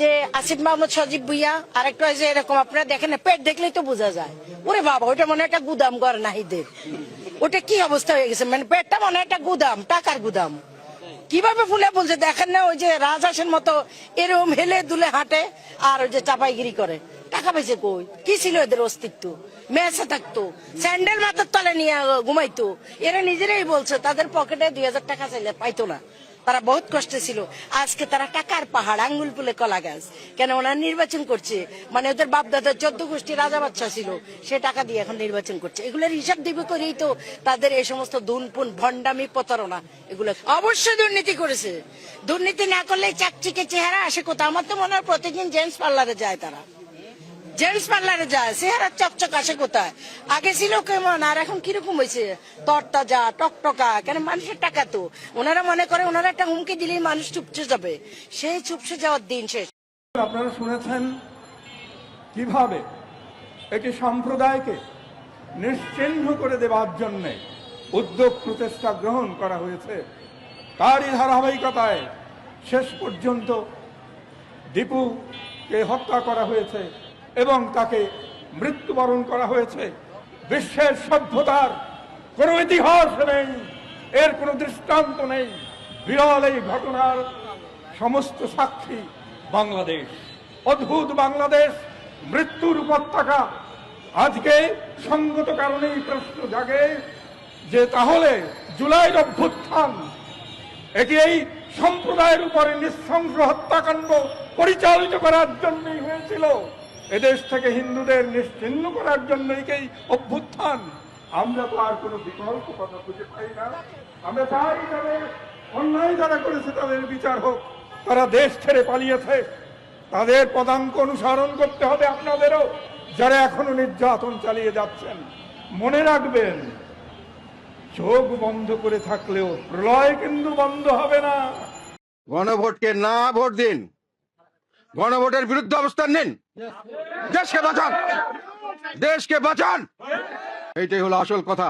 যে আসিফ মাহমুদ সজীব ভুইয়া, আরেকটা হয়েছে এরকম আপনারা দেখেন পেট দেখলেই তো বোঝা যায়। ওরে বাবা ওটা মনে একটা গুদাম ঘর নাহিদের ওটা কি অবস্থা হয়ে গেছে? মানে পেটটা মনে একটা গুদাম, টাকার গুদাম। কীভাবে ফুলে বলছে দেখেন না, ওই যে রাজহাঁসের মতো এরকম হেলে দুলে হাঁটে আর ওই যে চাপাইগিরি করে। টাকা পাইছে কই? কি ছিল এদের অস্তিত্ব? মেসে থাকতো, স্যান্ডেল মাথার তলে নিয়ে ঘুমাইতো। এরা নিজেরাই বলছে, তাদের পকেটে দুই হাজার টাকা চাইলে পাইতো না। তারা বহুত কষ্টে ছিল। আজকে তারা টাকার পাহাড়, আঙ্গুল ফুলে কলা গাছ। কেন ওনারা নির্বাচন করছে? মানে ওদের বাপদাদার চোদ্দ গোষ্ঠী রাজা বাচ্চা ছিল, সে টাকা দিয়ে এখন নির্বাচন করছে। এগুলোর হিসাব দিবে করেই তো তাদের এই সমস্ত দুনপুন, ভণ্ডামি, প্রতারণা, এগুলো অবশ্যই দুর্নীতি করেছে। দুর্নীতি না করলে চাকচিকে চেহারা আসে কোথাও আমার তো মনে হয় প্রতিদিন জেন্টস পার্লারে যায় তারা। জেন্টস পার্লারে যায় চেহারা চকচক আসে কোথায়? আগে ছিল কেমন? আর এখন কীরকম হয়েছে? তরতাজা, টকটকা, কেন মানুষের টাকা তো? ওনারা মনে করে ওনারা একটা হুমকি দিলেই মানুষ চুপচে যাবে। সেই চুপসে যাওয়ার দিন শেষ। আপনারা শুনেছেন কীভাবে একটি সম্প্রদায়কে নিশ্চিহ্ন করে দেওয়ার জন্য উদ্যোগ প্রচেষ্টা গ্রহণ করা হয়েছে? তারই ধারাবাহিকতায় শেষ পর্যন্ত দীপুকে হত্যা করা হয়েছে। এবং তাকে মৃত্যুবরণ করা হয়েছে। বিশ্বের সভ্যতার কোনো ইতিহাস নেই, এর কোনো দৃষ্টান্ত নেই। বিরল এই ঘটনার সমস্ত সাক্ষী বাংলাদেশ। অদ্ভুত বাংলাদেশ, মৃত্যুর উপত্যকা। আজকে সঙ্গত কারণেই প্রশ্ন জাগে যে তাহলে জুলাইয়ের অভ্যুত্থান এটি এই সম্প্রদায়ের উপরে নৃশংস হত্যাকাণ্ড পরিচালিত করার জন্যই হয়েছিল। এদেশ থেকে হিন্দুদের নিশ্চিহ্ন করার জন্যই এই অভ্যুত্থান? আমরা তো আর কোনো বিকল্প কথা খুঁজে পাই না। আমরা চাই তাদের অন্যায় যারা করেছে তাদের বিচার হোক। তারা দেশ ছেড়ে পালিয়েছে। তাদের পদাঙ্ক অনুসরণ করতে হবে আপনাদেরও, যারা এখনও নির্যাতন চালিয়ে যাচ্ছেন। মনে রাখবেন, চোখ বন্ধ করে থাকলেও প্রলয় কিন্তু বন্ধ হবে না। গণভোটকে না ভোট দিন। গণভোটের বিরুদ্ধে অবস্থান নিন। দেশকে বাঁচান। দেশকে বাঁচান। এইটাই হলো আসল কথা।